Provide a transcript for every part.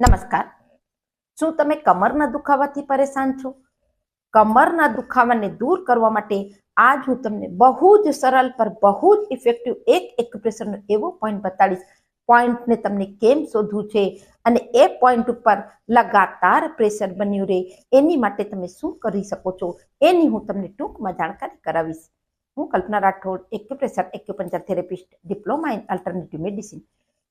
નમસ્કાર. શું તમે કમરના દુખાવાથી પરેશાન છો? કમરના દુખાવાને દૂર કરવા માટે આજ હું તમને બહુ જ સરળ પર બહુ જ ઇફેક્ટિવ એક એક્યુપ્રેશરનો એવો પોઈન્ટ બતાડીશ. પોઈન્ટને તમને કેમ શોધવું છે? અને એ પોઈન્ટ ઉપર લગાતાર પ્રેશર બન્યું રહે. એની માટે તમે શું કરી શકો છો? એની હું તમને ટૂંકમાં જાણકારી કરાવીશ. હું Kalpana Rathod acupressure acupuncture therapist diploma in alternative medicine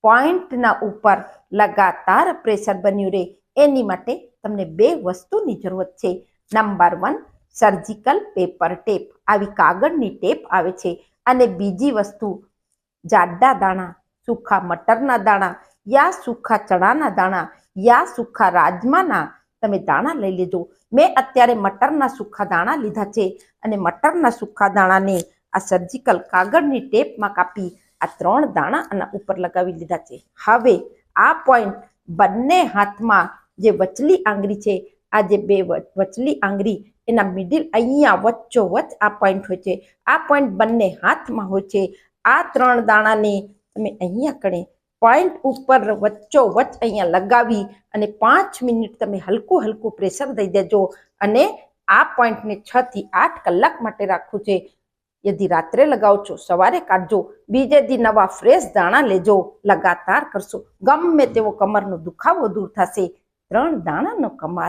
પોઈન્ટના ઉપર લગાતાર પ્રેશર બન્યું રહે એની માટે તમને બે વસ્તુની જરૂરત છે. Number one surgical paper tape આવી કાગળની ટેપ આવે છે. અને બીજી વસ્તુ, જાડા દાણા, સૂખા મટરના દાણા યા સૂખા ચણાના દાણા યા સૂખા રાજમાના તમે દાણા લઈ લેજો. મેં અત્યારે મટરના સૂખા દાણા લીધા છે. અને મટરના સૂખા દાણાને આ સર્જિકલ કાગળની ટેપમાં કાપી આ ત્રણ દાણા આના ઉપર લગાવી લીધા છે. હવે આ પોઈન્ટ બંને હાથમાં જે વચલી આંગળી છે, આ જે બે વચલી આંગળી, એના મિડિલ અહીંયા વચ્ચો વચ્ચ આ પોઈન્ટ હોય છે. આ પોઈન્ટ બંને હાથમાં હોય છે. આ ત્રણ દાણાને તમે અહીંયા કણે પોઈન્ટ ઉપર વચ્ચો વચ્ચ અહીંયા લગાવી અને પાંચ મિનિટ તમે હલકું હલકું પ્રેશર દઈ દેજો અને આ પોઈન્ટને છથી આઠ કલાક માટે રાખવું છે. યદિ રાત્રે લગાવ છો, સવારે કાઢજો, બીજે દી નવા ફ્રેશ દાણા લેજો, લગાતાર કરશો. ગમે તેવો કમરનો દુખાવો દૂર થશે, ત્રણ દાણાનો કમાલ